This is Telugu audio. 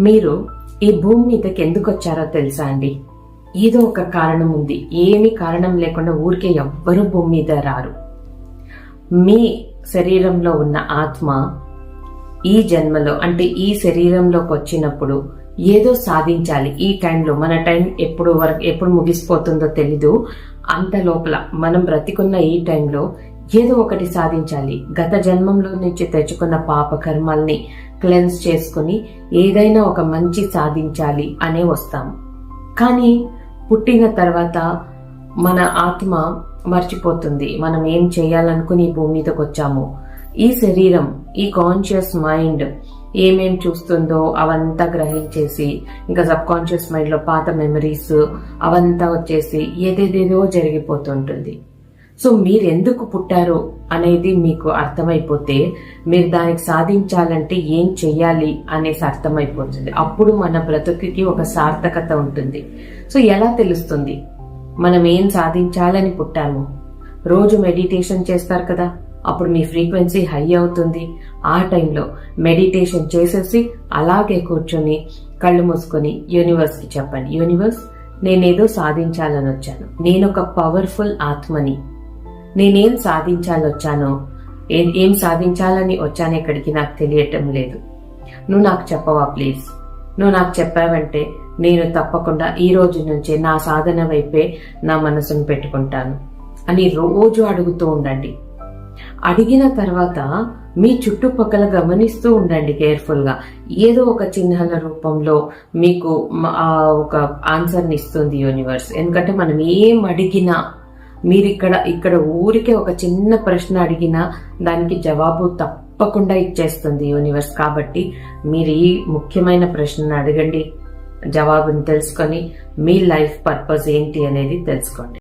మీరు ఈ భూమి మీదకి ఎందుకు వచ్చారో తెలుసా అండి? ఏదో ఒక కారణం ఉంది. ఏమి కారణం లేకుండా ఊరికే ఎవ్వరూ భూమి మీద రారు. మీ శరీరంలో ఉన్న ఆత్మ ఈ జన్మలో అంటే ఈ శరీరంలోకి వచ్చినప్పుడు ఏదో సాధించాలి. ఈ టైంలో మన టైం ఎప్పుడు వరకు ఎప్పుడు ముగిసిపోతుందో తెలీదు. అంత లోపల మనం బ్రతికున్న ఈ టైంలో ఏదో ఒకటి సాధించాలి. గత జన్మంలో నుంచి తెచ్చుకున్న పాప కర్మల్ని క్లెన్స్ చేసుకుని ఏదైనా ఒక మంచి సాధించాలి అనే వస్తాము కానీ పుట్టిన తర్వాత మన ఆత్మ మర్చిపోతుంది. మనం ఏం చేయాలనుకుని భూమి మీదకి వచ్చాము. ఈ శరీరం ఈ కాన్షియస్ మైండ్ ఏమేం చూస్తుందో అవంతా గ్రహించేసి ఇంకా సబ్ కాన్షియస్ మైండ్లో పాత మెమరీస్ అవంతా వచ్చేసి ఏదేదేదో జరిగిపోతుంటుంది. సో మీరు ఎందుకు పుట్టారు అనేది మీకు అర్థమైపోతే మీరు దానికి సాధించాలంటే ఏం చెయ్యాలి అనేసి అర్థమైపోతుంది. అప్పుడు మన బ్రతుకుకి ఒక సార్థకత ఉంటుంది. సో ఎలా తెలుస్తుంది? మనం ఏం సాధించాలని పుట్టాము? రోజు మెడిటేషన్ చేస్తారు కదా అప్పుడు మీ ఫ్రీక్వెన్సీ హై అవుతుంది. ఆ టైంలో మెడిటేషన్ చేసేసి అలాగే కూర్చొని కళ్ళు మూసుకొని యూనివర్స్కి చెప్పండి. యూనివర్స్ నేనేదో సాధించాలని వచ్చాను. నేను ఒక పవర్ఫుల్ ఆత్మని. నేనేం సాధించాలని వచ్చానో ఏం ఏం సాధించాలని వచ్చాను ఇక్కడికి నాకు తెలియటం లేదు. నువ్వు నాకు చెప్పవా ప్లీజ్? నువ్వు నాకు చెప్పావంటే నేను తప్పకుండా ఈ రోజు నుంచే నా సాధన వైపే నా మనసును పెట్టుకుంటాను అని రోజు అడుగుతూ ఉండండి. అడిగిన తర్వాత మీ చుట్టుపక్కల గమనిస్తూ ఉండండి కేర్ఫుల్గా. ఏదో ఒక చిహ్నాల రూపంలో మీకు ఒక ఆన్సర్ని ఇస్తుంది యూనివర్స్. ఎందుకంటే మనం ఏం అడిగినా మీరు ఇక్కడ ఇక్కడ ఊరికే ఒక చిన్న ప్రశ్న అడిగినా దానికి జవాబు తప్పకుండా ఇచ్చేస్తుంది యూనివర్స్. కాబట్టి మీరు ఈ ముఖ్యమైన ప్రశ్నను అడగండి జవాబుని తెలుసుకొని మీ లైఫ్ పర్పస్ ఏంటి అనేది తెలుసుకోండి.